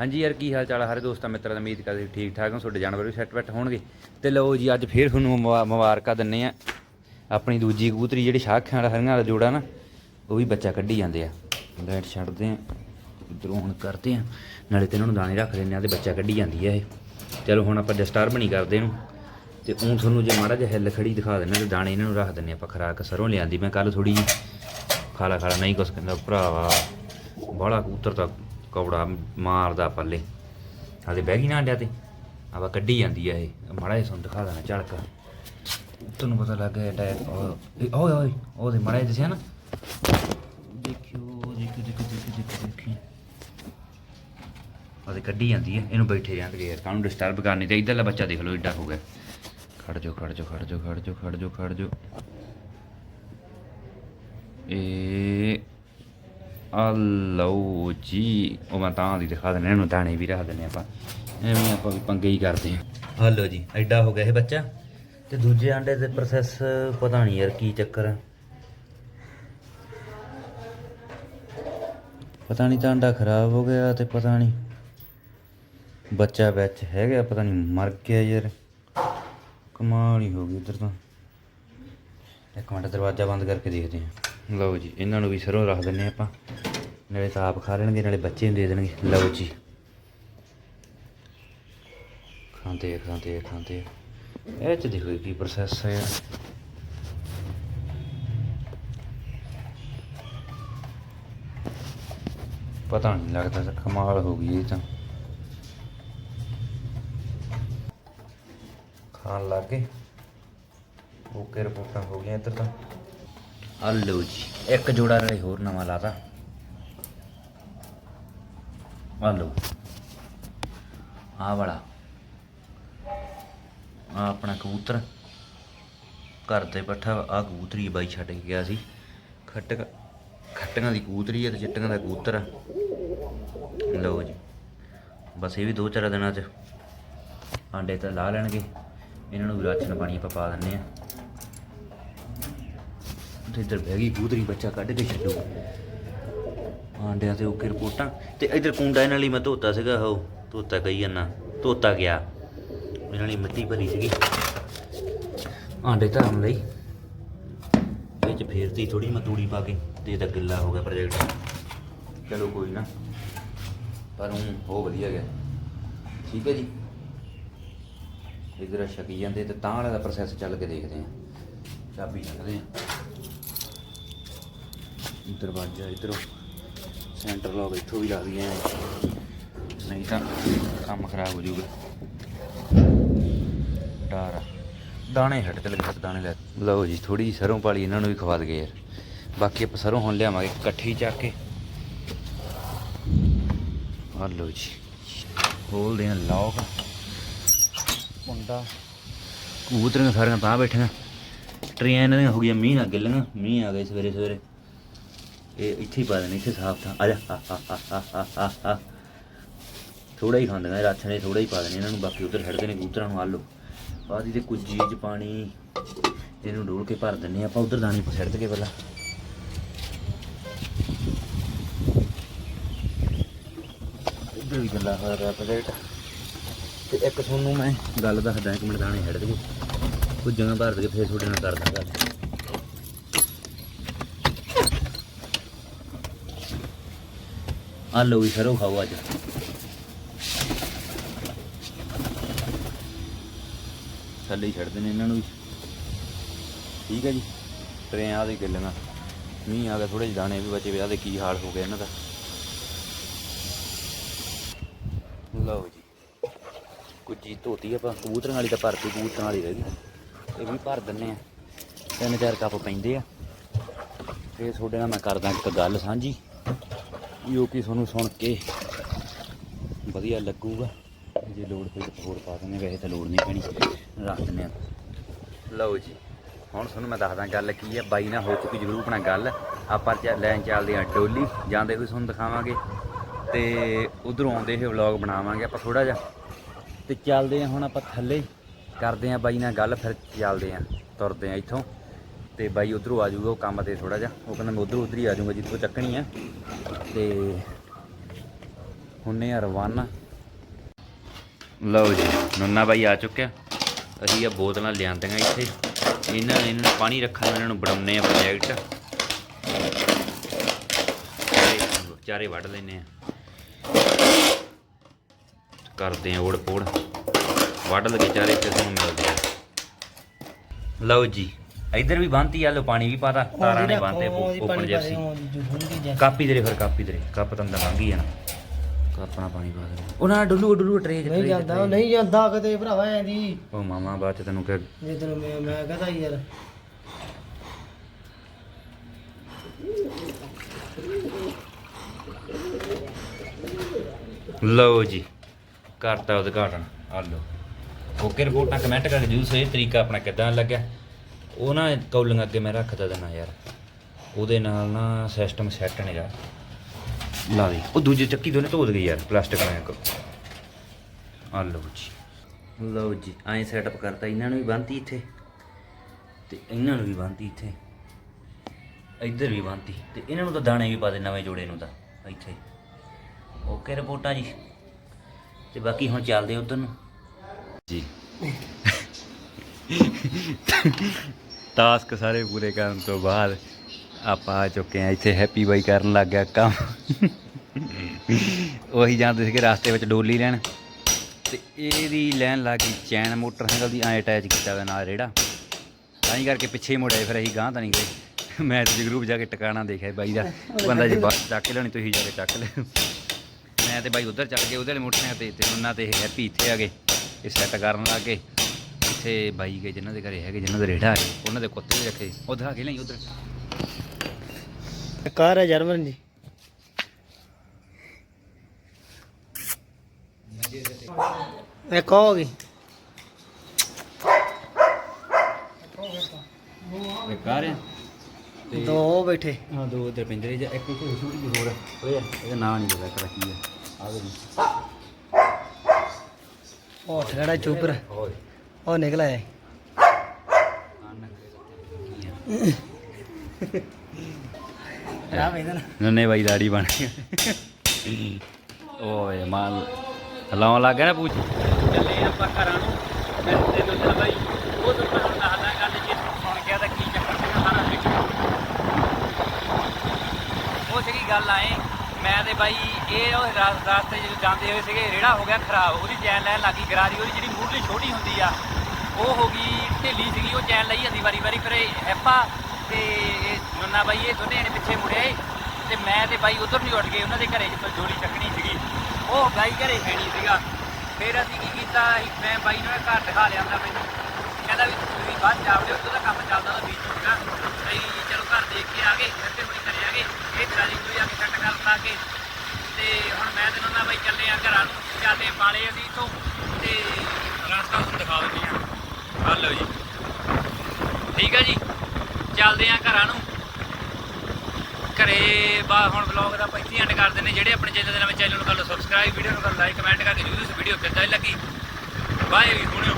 ਹਾਂਜੀ ਯਾਰ, ਕੀ ਹਾਲ ਚਾਲ ਆ? ਸਾਰੇ ਦੋਸਤਾਂ ਮਿੱਤਰਾਂ ਦਾ, ਉਮੀਦ ਕਰਦੇ ਠੀਕ ਠਾਕ ਹੋ, ਤੁਹਾਡੇ ਜਾਨਵਰ ਵੀ ਸੈੱਟ ਬੈਠ ਹੋਣਗੇ। ਤੇ ਲਓ ਜੀ, ਅੱਜ ਫੇਰ ਤੁਹਾਨੂੰ ਮੁਬਾਰਕਾਂ ਦਿੰਨੇ ਆ। ਆਪਣੀ ਦੂਜੀ ਕਬੂਤਰੀ, ਜਿਹੜੀ ਸ਼ਾਖਾਂ ਵਾਲਾ, ਹਰੀਆਂ ਵਾਲਾ ਜੋੜਾ ਨਾ, ਉਹ ਵੀ ਬੱਚਾ ਕੱਢੀ ਜਾਂਦੇ ਆ। ਲਾਈਟ ਛੱਡਦੇ ਆ, ਇਧਰੋਂ ਹੁਣ ਕਰਦੇ ਆ। ਨਾਲੇ ਤੇ ਇਹਨਾਂ ਨੂੰ ਦਾਣੇ ਰੱਖ ਦਿੰਦੇ ਆ ਤੇ ਬੱਚਾ ਕੱਢੀ ਜਾਂਦੀ ਆ ਇਹ। ਚਲੋ ਹੁਣ ਆਪਾਂ ਡਿਸਟਰਬ ਨਹੀਂ ਕਰਦੇ ਇਹਨੂੰ। ਤੇ ਉਹ ਤੁਹਾਨੂੰ ਜੇ ਮਾੜਾ ਜਿਹਾ ਹਿੱਲ ਖੜੀ ਦਿਖਾ ਦਿੰਦੇ ਆ, ਤੇ ਦਾਣੇ ਇਹਨਾਂ ਨੂੰ ਰੱਖ ਦਿੰਦੇ ਆ ਆਪਾਂ, ਖਰਾਕ ਸਰੋਂ ਲਿਆਂਦੀ। ਮੈਂ ਕੱਲ ਥੋੜੀ ਖਾਲਾ ਖਾਲਾ ਨਹੀਂ ਕੁਛ ਕਹਿੰਦਾ, ਭਰਾਵਾ, ਬਾਹਲਾ ਕਬੂਤਰ ਤਾਂ ਕੌੜਾ ਮਾਰਦਾ ਪੱਲੇ। ਹਾਲੇ ਬਹਿ ਗਈ ਨਾ ਅੰਡਿਆਂ ਤੇ। ਆਵਾ ਕੱਢੀ ਜਾਂਦੀ ਆ ਇਹ। ਮਾੜਾ ਜਿਹਾ ਤੁਹਾਨੂੰ ਦਿਖਾ ਦੇਣਾ ਝਲਕਾ। ਤੁਹਾਨੂੰ ਪਤਾ ਲੱਗ ਗਿਆ ਡੈ ਓਏ ਓਏ ਉਹਦੇ ਮਾੜਾ ਜਿਹਾ ਦਿਸਿਆ ਨਾ। ਦੇਖਿਓ ਦੇਖਿਓ ਦੇਖਿਓ ਦੇਖਿਓ ਦੇਖਿਓ ਦੇਖਿਓ। ਉਹਦੇ ਕੱਢੀ ਜਾਂਦੀ ਹੈ ਇਹਨੂੰ ਬੈਠੇ ਜਾਂਦੇ ਯਾਰ, ਕਾਹਨੂੰ ਡਿਸਟਰਬ ਕਰਨੀ ਤੇ ਇਧਰਲਾ ਬੱਚਾ ਦੇਖ ਲਓ, ਏਡਾ ਹੋ ਗਿਆ। ਖੜ ਜੋ ਖੜ ਜਾਓ ਖੜ ਜਾਓ, ਖੜ ਜੋ ਖੜ ਜੋ ਖੜ ਜਾਓ। ਇਹ ਆ ਲਓ ਜੀ, ਉਹ ਮੈਂ ਤਾਂ ਦੀ ਦਿਖਾ ਦਿੰਦਾ, ਇਹਨੂੰ ਦਾਣੇ ਵੀ ਰੱਖ ਦਿੰਦੇ ਆਪਾਂ। ਐਵੇਂ ਆਪਾਂ ਵੀ ਪੰਗੇ ਹੀ ਕਰਦੇ ਹਾਂ। ਆ ਲਓ ਜੀ, ਐਡਾ ਹੋ ਗਿਆ ਇਹ ਬੱਚਾ? ਤੇ ਦੂਜੇ ਆਂਡੇ ਦੇ ਪ੍ਰੋਸੈਸ ਪਤਾ ਨਹੀਂ ਯਾਰ ਕੀ ਚੱਕਰ ਆ। ਪਤਾ ਨਹੀਂ ਤਾਂ ਅੰਡਾ ਖਰਾਬ ਹੋ ਗਿਆ ਤੇ ਪਤਾ ਨਹੀਂ ਬੱਚਾ ਵਿੱਚ ਹੈਗਾ, ਪਤਾ ਨਹੀਂ ਮਰ ਗਿਆ ਯਾਰ। ਕਮਾਲ ਹੀ ਹੋ ਗਈ ਇੱਧਰ ਤਾਂ। ਇੱਕ ਮਿੰਟ ਦਰਵਾਜ਼ਾ ਬੰਦ ਕਰਕੇ ਦੇਖਦੇ ਹਾਂ। ਲਓ ਜੀ, ਇਹਨਾਂ ਨੂੰ ਵੀ ਸਰੋਂ ਰੱਖ ਦਿੰਨੇ ਆਪਾਂ। ਨਾਲੇ ਤਾਂ ਆਪ ਖਾ ਲੈਣਗੇ, ਨਾਲੇ ਬੱਚੇ ਨੂੰ ਦੇ ਦੇਣਗੇ। ਲਓ ਜੀ। ਖਾਂਦੇ ਖਾਂਦੇ ਖਾਂਦੇ ਆ। ਇਹ ਚ ਦੇਖੋ ਕੀ ਪ੍ਰੋਸੈਸ ਹੈ। ਪਤਾ ਨਹੀਂ ਲੱਗਦਾ ਕਮਾਲ ਹੋ ਗਈ ਇਹ ਤਾਂ। ਖਾਣ ਲੱਗ ਗਏ। ਓਕੇ, ਰਿਪੋਰਟਾਂ ਹੋ ਗਈਆਂ ਇੱਧਰ ਤਾਂ। ਆ ਲਓ ਜੀ, ਇੱਕ ਜੋੜਾ ਨਾਲੇ ਹੋਰ ਨਵਾਂ ਲਾਤਾ। ਆ ਲਓ। ਆ ਵਾਲਾ। ਆ ਆਪਣਾ ਕਬੂਤਰ। ਘਰ ਤੇ ਪੱਠਾ ਆ ਕਬੂਤਰੀ ਬਾਈ ਛੱਡ ਕੇ ਗਿਆ ਸੀ। ਖੱਟ ਖੱਟੀਆਂ ਦੀ ਕਬੂਤਰੀ ਹੈ ਤੇ ਚਿੱਟੀਆਂ ਦਾ ਕਬੂਤਰ ਆ। ਲਓ ਜੀ। ਬਸ ਇਹ ਵੀ ਦੋ ਚਾਰ ਦਿਨਾਂ ਚ। ਆਂਡੇ ਤਾਂ ਲਾ ਲੈਣਗੇ। ਇਹਨਾਂ ਨੂੰ ਵੀ ਰਾਸ਼ਨ ਪਾਣੀ ਆਪਾਂ ਪਾ ਦਿੰਨੇ ਆ ਤੇ ਇੱਧਰ ਬਹਿ ਗਈ ਕਬੂਤਰੀ ਬੱਚਾ ਕੱਢ ਕੇ ਛੱਡੋ। ਆਂਡਿਆਂ ਤੇ ਓਕੇ ਰਿਪੋਰਟਾਂ। ਤੇ ਇੱਧਰ ਕੁੰਡਾ ਇਹਨਾਂ ਲਈ ਮੈਂ ਧੋਤਾ ਸੀਗਾ, ਉਹ ਧੋਤਾ ਕਹੀ ਜਾਂਦਾ, ਧੋਤਾ ਗਿਆ। ਇਹਨਾਂ ਲਈ ਮਿੱਟੀ ਭਰੀ ਸੀਗੀ। ਆਂਡੇ ਧਰਨ ਲਈ। ਵਿੱਚ ਫੇਰਤੀ ਥੋੜੀ ਮੈਂ ਤੂੜੀ ਪਾ ਕੇ, ਤੇ ਇਹਦਾ ਗਿੱਲਾ ਹੋ ਗਿਆ ਪ੍ਰੋਜੈਕਟ ਚਲੋ ਕੋਈ ਨਾ, ਪਰ ਹੁਣ ਹੋ ਵਧੀਆ ਗਿਆ। ਠੀਕ ਹੈ ਜੀ। ਇਧਰ ਛਕੀ ਜਾਂਦੇ, ਤੇ ਤਾਂ ਵਾਲਾ ਦਾ ਪ੍ਰੋਸੈਸ ਚੱਲ ਕੇ ਦੇਖਦੇ ਹਾਂ। ਚਾਬੀ ਛੱਡਦੇ ਹਾਂ। ਦਰਵਾਜ਼ਾ ਇਧਰੋਂ। ਸੈਂਟਰ ਲੌਕ ਇੱਥੋਂ ਵੀ ਲਾ ਦਈਏ ਨਹੀਂ ਤਾਂ ਕੰਮ ਖਰਾਬ ਹੋ ਜਾਊਗਾ। ਡਾਰਾ ਦਾਣੇ ਹਟ ਤੇ ਲੱਗੇ, ਦਾਣੇ ਲੈ। ਲਓ ਜੀ ਥੋੜੀ ਜਿਹੀ ਸਰੋਂ ਪਾਲੀ, ਇਹਨਾਂ ਨੂੰ ਵੀ ਖਵਾ ਦਗੇ ਯਾਰ। ਬਾਕੀ ਆਪਾਂ ਸਰੋਂ ਹੁਣ ਲਿਆਵਾਂਗੇ, ਇਕੱਠੀ ਚੱਕ ਕੇ। ਆ ਲਓ ਜੀ। ਖੋਲਦੇ ਹਾਂ ਲੌਕ ਮੁੰਡਾ। ਕਬੂਤਰੀਆਂ ਸਾਰੀਆਂ ਤਾਂ ਬੈਠੀਆਂ। ਟਰੇਨ ਇਹਨਾਂ ਦੀਆਂ ਹੋ ਗਈਆਂ, ਮੀਂਹ ਨਾਲ ਗਿੱਲੀਆਂ। ਮੀਂਹ ਆ ਗਏ ਸਵੇਰੇ ਸਵੇਰੇ ਇਹ ਇੱਥੇ ਹੀ ਪਾ ਦੇਣੇ, ਇੱਥੇ ਸਾਫ਼ ਥਾਂ। ਆ ਜਾ। ਥੋੜਾ ਹੀ ਖਾਂਦੀਆਂ ਰਾਛਣੇ ਥੋੜਾ ਹੀ ਪਾ ਦੇਣੇ, ਇਹਨਾਂ ਨੂੰ ਬਾਕੀ ਉਧਰ ਛੱਡਦੇ ਨੇ ਕਬੂਤਰਾਂ ਨੂੰ ਆਲੂ ਬਾਅਦ ਇਹਦੇ ਕੁੱਜੀ ਚ ਪਾਣੀ, ਇਹਨੂੰ ਡੋਲ ਕੇ ਭਰ ਦਿੰਨੇ ਆਪਾਂ, ਉਧਰ ਦਾਣੇ ਪਾ ਛੱਡ ਕੇ ਪਹਿਲਾਂ। ਇੱਧਰ ਵੀ ਗੱਲਾਂ ਹੋ ਰਿਹਾ ਪ੍ਰੋਜੈਕਟ ਤੇ ਇੱਕ ਤੁਹਾਨੂੰ ਮੈਂ ਗੱਲ ਦੱਸਦਾ, ਇੱਕ ਮਿੰਟ ਦਾਣੇ ਛੱਡ ਦਗੇ ਕੁਝ ਜਗ੍ਹਾ ਭਰ ਦੇ ਫਿਰ ਤੁਹਾਡੇ ਨਾਲ ਕਰਦਾ ਗੱਲ। ਆ ਲਓ ਵੀ ਸਰੋਂ ਖਾਓ ਅੱਜ। ਥੱਲੇ ਹੀ ਛੱਡਦੇ ਨੇ ਇਹਨਾਂ ਨੂੰ ਵੀ। ਠੀਕ ਹੈ ਜੀ ਟਰੇਨ ਆ ਦੇ ਗੱਲਾਂ ਮੀਂਹ ਆ ਗਿਆ ਥੋੜੇ ਜਿਹੇ ਦਾਣੇ ਵੀ ਬਚੇ ਵਿਆਹ ਦੇ ਕੀ ਹਾਲ ਹੋ ਗਿਆ ਇਹਨਾਂ ਦਾ। ਲਓ ਜੀ, ਕੁੱਜੀ ਧੋਤੀ ਆਪਾਂ, ਕਬੂਤਰਾਂ ਵਾਲੀ ਤਾਂ ਭਰਤੀ, ਕਬੂਤਰਾਂ ਵਾਲੀ ਰਹਿ ਗਈ। ਇਹ ਵੀ ਭਰ ਦਿੰਨੇ ਆ। ਤਿੰਨ ਚਾਰ ਕੱਪ ਪੈਂਦੇ ਆ। ਫੇਰ ਤੁਹਾਡੇ ਨਾਲ ਮੈਂ ਕਰਦਾ ਇੱਕ ਗੱਲ ਸਾਂਝੀ। ਜੋ ਕਿ ਤੁਹਾਨੂੰ ਸੁਣ ਕੇ ਵਧੀਆ ਲੱਗੂਗਾ। ਜੇ ਲੋੜ ਪਈ ਤਾਂ ਹੋਰ ਪਾ ਦਿੰਦੇ ਵੈਸੇ ਤਾਂ ਲੋੜ ਨਹੀਂ ਪੈਣੀ। ਰੱਖ ਦਿੰਦੇ ਆ ਲਓ ਜੀ, ਹੁਣ ਤੁਹਾਨੂੰ ਮੈਂ ਦੱਸਦਾ ਗੱਲ ਕੀ ਹੈ ਬਾਈ ਨਾਲ ਹੋ ਚੁੱਕੀ ਜ਼ਰੂਰ ਆਪਣਾ ਗੱਲ। ਆਪਾਂ ਚ ਲੈਣ ਚੱਲਦੇ ਆ ਡੋਲੀ। ਜਾਂਦੇ ਹੋਏ ਤੁਹਾਨੂੰ ਦਿਖਾਵਾਂਗੇ। ਤੇ ਉਧਰੋਂ ਆਉਂਦੇ ਹੋਏ ਵਲੌਗ ਬਣਾਵਾਂਗੇ ਆਪਾਂ ਥੋੜਾ ਜਿਹਾ। ਤੇ ਚੱਲਦੇ ਆ ਹੁਣ ਆਪਾਂ ਥੱਲੇ। ਕਰਦੇ ਆ ਬਾਈ ਨਾਲ ਗੱਲ, ਫਿਰ ਚੱਲਦੇ ਆ ਤੁਰਦੇ ਆ ਇੱਥੋਂ। ਤੇ ਬਾਈ ਉਧਰੋਂ ਆ ਜਾਊਗਾ ਉਹ ਕੰਮ ਤੇ ਥੋੜਾ ਜਿਹਾ। ਉਹ ਕਹਿੰਦਾ ਮੈਂ ਉਧਰੋਂ ਉਧਰ ਹੀ ਆ ਜਾਊਗਾ ਜਿੱਥੋਂ ਚੱਕਣੀ ਆ। ਤੇ ਹੁੰਨੇ ਆ ਰਵਾਨਾ। ਲਓ ਜੀ, ਨੁੰਨਾ ਬਾਈ ਆ ਚੁੱਕਿਆ। ਅਸੀਂ ਆ ਬੋਤਲਾਂ ਲਿਆਂਦੀਆਂ ਇੱਥੇ। ਇਹਨਾਂ ਨੇ ਇਹਨਾਂ ਨੂੰ ਪਾਣੀ ਰੱਖਣ ਇਹਨਾਂ ਨੂੰ ਬਣਾਉਨੇ ਆ ਪ੍ਰੋਜੈਕਟ ਚਾਰੇ- ਚਾਰੇ ਵੱਢ ਲੈਨੇ ਆ। ਕਰਦੇ ਆ ਓੜ ਪੋੜ ਵੱਢ ਲਗੇ ਚਾਰੇ ਤੇ ਤੁਹਾਨੂੰ ਮਿਲਦੇ ਆ। ਲਓ ਜੀ ਇੱਧਰ ਵੀ ਬੰਨਤੀ ਆ ਲੋ ਪਾਣੀ ਵੀ ਪਾਤਾ ਤਾਰਾਂ ਨੇ ਬੰਨਤੇ ਓਪਨ ਜਰਸੀ ਕਾਪੀ ਦੇ ਫਿਰ ਕਾਪੀ ਦੇ ਕੱਪ ਤਾਂ ਅੰਦਰ ਲੰਘ ਹੀ ਜਾਣਾ। ਕੱਪ ਨਾਲ ਪਾਣੀ ਪਾ ਦੇ ਉਹਨਾਂ ਡੁੱਲੂ ਡੁੱਲੂ ਟਰੇ ਚ ਨਹੀਂ ਜਾਂਦਾ। ਨਹੀਂ ਜਾਂਦਾ ਕਦੇ ਭਰਾਵਾ ਐਂਦੀ ਉਹ ਮਾਮਾ ਬਾਅਦ ਚ ਤੈਨੂੰ ਕਿ ਜੇ ਤੈਨੂੰ ਮੈਂ ਮੈਂ ਕਹਦਾ ਯਾਰ। ਲਓ ਜੀ ਕਰਤਾ ਉਦਘਾਟਨ। ਆ ਲਓ। ਓਕੇ ਰਿਪੋਰਟਾਂ ਕਮੈਂਟ ਕਰਕੇ ਜਰੂਰ ਸਹੀ ਤਰੀਕਾ ਆਪਣਾ ਕਿਦਾਂ ਲੱਗਿਆ। ਉਹ ਨਾ ਕੌਲਿੰਗ ਅੱਗੇ ਮੈਂ ਰੱਖਦਾ ਦੇਣਾ ਯਾਰ। ਉਹਦੇ ਨਾਲ ਨਾ ਸਿਸਟਮ ਸੈੱਟ ਨਹੀਂਗਾ ਲਾ ਦੇ। ਉਹ ਦੂਜੇ ਚੱਕੀ ਦੋਨੇ ਧੋ ਗਈ ਯਾਰ ਪਲਾਸਟਿਕ ਨਾਲ ਇੱਕ। ਆ ਲਓ ਜੀ। ਲਓ ਜੀ ਐਂ ਸੈਟਅਪ ਕਰਤਾ ਇਹਨਾਂ ਨੂੰ ਵੀ ਬੰਨਤੀ ਇੱਥੇ। ਤੇ ਇਹਨਾਂ ਨੂੰ ਵੀ ਬੰਨਤੀ ਇੱਥੇ। ਇੱਧਰ ਵੀ ਬੰਨਤੀ। ਤੇ ਇਹਨਾਂ ਨੂੰ ਤਾਂ ਦਾਣੇ ਵੀ ਪਾ ਦੇ ਨਵੇਂ ਜੋੜੇ ਨੂੰ ਤਾਂ ਇੱਥੇ। ਓਕੇ ਰਿਪੋਰਟਾਂ ਜੀ। ਤੇ ਬਾਕੀ ਹੁਣ ਚੱਲਦੇ ਉਧਰ ਨੂੰ। ਜੀ। ਟਾਸਕ ਸਾਰੇ ਪੂਰੇ ਕਰਨ ਤੋਂ ਬਾਅਦ ਆਪਾਂ ਆ ਚੁੱਕੇ ਆ ਇੱਥੇ ਹੈਪੀ ਬਾਈ ਕਰਨ ਲੱਗ ਗਿਆ ਕੰਮ। ਉਹੀ ਜਾਂਦੇ ਸੀਗੇ ਰਸਤੇ ਵਿੱਚ ਡੋਲੀ ਲੈਣ। ਤੇ ਇਹਦੀ ਲੈਣ ਲੱਗ ਗਈ ਚੈਨ ਮੋਟਰਸਾਈਕਲ ਦੀ ਐ ਅਟੈਚ ਕੀਤਾ ਹੋਇਆ ਨਾਲ ਰੇੜਾ। ਤਾਂ ਹੀ ਕਰਕੇ ਪਿੱਛੇ ਮੁੜਿਆ ਫਿਰ ਅਸੀਂ ਗਾਂ ਤਾਂ ਨਹੀਂ ਗਏ। ਮੈਂ ਤੇ ਗਰੂਪ ਜਾ ਕੇ ਟਿਕਾਣਾ ਦੇਖਿਆ ਬਾਈ ਦਾ। ਬੰਦਾ ਜੀ ਬੱਸ ਚੱਕ ਲੈਣੀ ਤੁਸੀਂ ਜਾ ਕੇ ਚੱਕ ਲਿਓ ਮੈਂ ਤੇ ਬਾਈ ਉਧਰ ਚੱਲ ਗਏ ਉਹਦੇ ਵਾਲੇ ਮੋਟਰਸਾਈਕਲ ਤੇ ਤੇ ਉਹਨਾਂ ਤੇ ਹੈਪੀ ਇੱਥੇ ਆ ਗਏ। ਇਹ ਸੈੱਟ ਕਰਨ ਲੱਗ ਗਏ। ਇੱਥੇ ਬਾਈ ਗਏ ਜਿਨ੍ਹਾਂ ਦੇ ਘਰੇ ਹੈਗੇ ਜਿਨ੍ਹਾਂ ਦੇ ਰੇੜਾ ਹੈ ਉਹਨਾਂ ਦੇ ਕੁੱਤੇ ਵੀ ਰੱਖੇ। ਉਧਰ ਆ ਕੇ ਲਈ ਉਧਰ। ਕਾਰ ਹੈ ਜਰਮਨ ਦੀ। ਇੱਕ ਹੋ ਗਈ। ਬੇਕਾਰ ਹੈ। ਤੇ ਦੋ ਉਹ ਬੈਠੇ। ਹਾਂ ਦੋ ਉਧਰ ਪਿੰਜਰੇ ਜਾਂ ਇੱਕ ਇੱਥੇ ਛੋਟੀ ਜਿਹੀ ਹੋਰ ਓਏ ਇਹਦਾ ਨਾਂ ਨਹੀਂ ਪਤਾ ਕਿਹੜਾ ਕੀ ਹੈ ਆ ਗਈ। ਉਹ ਠੜਾ ਚੂਪਰ ਓਏ ਉਹ ਨਿਕਲ ਆਇਆ ਨੰਨੇ ਬਾਈ ਦਾੜੀ ਬਣ ਗਿਆ ਓਏ ਮਾਲ ਹਲਾਉਣ ਲੱਗ ਗਿਆ ਨਾ ਪੂਛ। ਚੱਲੇ ਆਪਾਂ ਘਰਾਂ ਨੂੰ। ਮੈਂ ਤੈਨੂੰ ਚੱਲ ਬਾਈ ਉਹ ਤਾਂ ਮੈਂ ਹੁਣ ਦੱਸਦਾ ਗੱਲ ਜੇ ਸੁਣ ਗਿਆ ਤਾਂ ਕੀ ਚੱਕਰ ਸਾਰਾ ਵਿੱਚ ਉਹ ਸੀਗੀ ਗੱਲ ਆਏ ਮੈਂ ਤੇ ਬਾਈ ਇਹ ਉਹ ਰਾਸ- ਰਾਸਤੇ ਜਦੋਂ ਜਾਂਦੇ ਹੋਏ ਸੀਗੇ, ਰੇੜਾ ਹੋ ਗਿਆ ਖਰਾਬ, ਉਹਦੀ ਚੈਨ ਲੈਣ ਲੱਗੀ ਗਰਾਰੀ ਉਹਦੀ ਜਿਹੜੀ ਮੂਹਰਲੀ ਛੋਟੀ ਹੁੰਦੀ ਆ, ਉਹ ਹੋ ਗਈ ਢਿੱਲੀ ਸੀਗੀ, ਉਹ ਚੈਨ ਲਈ ਅਸੀਂ ਵਾਰੀ ਵਾਰੀ ਫਿਰ ਇਹ ਹੈਪਾ ਤੇ ਇਹ ਨੰਨਾ ਬਾਈ, ਇਹ ਦੋਨੇ ਨੇ ਪਿੱਛੇ ਮੁੜੇ ਆਏ ਤੇ ਮੈਂ ਤੇ ਬਾਈ ਉਧਰ ਨਹੀਂ ਉੱਠ ਗਏ, ਉਹਨਾਂ ਦੇ ਘਰੇ ਜਿੱਥੋਂ ਜੋੜੀ ਚੱਕਣੀ ਸੀਗੀ। ਉਹ ਬਾਈ ਘਰੇ ਹੈ ਨਹੀਂ ਸੀਗਾ। ਫਿਰ ਅਸੀਂ ਕੀ ਕੀਤਾ, ਅਸੀਂ- ਮੈਂ ਬਾਈ ਨੂੰ ਇਹ ਘਰ ਦਿਖਾ ਲਿਆਂਦਾ ਮੈਨੂੰ। ਕਹਿੰਦਾ ਵੀ ਤੁਸੀਂ ਬਾਅਦ ਜਾਵੜੇ ਉਹਦਾ ਕੰਮ ਚੱਲਦਾ ਉਹਦਾ ਬੀਚ ਹੋਗਾ ਅਸੀਂ ਚਲੋ ਘਰ ਦੇਖ ਕੇ ਆ ਗਏ, ਫਿਰ ਤੇ ਮੁੜੀ ਕਰੇ ਆ ਇਹ ਟਰਾਲੀ ਕੋਈ ਆ ਕੇ ਸੈੱਟ ਕੇ। ਤੇ ਹੁਣ ਮੈਂ ਤੇ ਨੰਨਾ ਬਾਈ ਚੱਲੇ ਆ ਘਰਾਂ ਨੂੰ, ਚਾਲੇ ਪਾਲੇ ਅਸੀਂ ਇੱਥੋਂ ਤੇ। ਰਸਤਾ ਤੁਹਾਨੂੰ ਦਿਖਾ ਦਿੰਦੇ ਆ। ਆ ਲਓ ਜੀ। ਠੀਕ ਆ ਜੀ। ਚੱਲਦੇ ਆ ਘਰਾਂ ਨੂੰ। ਘਰੇ ਬਾ ਹੁਣ ਵਲੌਗ ਦਾ ਆਪਾਂ ਐਂਡ ਕਰ ਦਿੰਦੇ ਜਿਹੜੇ ਆਪਣੇ ਚੈਨਲ ਦੇ ਨਵੇਂ ਚੈਨਲ ਨੂੰ ਕਰ ਲਓ ਸਬਸਕ੍ਰਾਈਬ ਵੀਡੀਓ ਨੂੰ ਕਰ ਲਾਈਕ ਕਮੈਂਟ ਕਰਕੇ ਜਰੂਰ ਇਸ ਵੀਡੀਓ ਕਿੱਦਾਂ ਦੀ ਲੱਗੀ। ਬਾਏ ਵੀ ਸੁਣਿਓ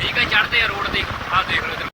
ਠੀਕ ਹੈ ਚੜਦੇ ਆ ਰੋਡ ਤੇ। ਆਹ ਦੇਖ ਲਓ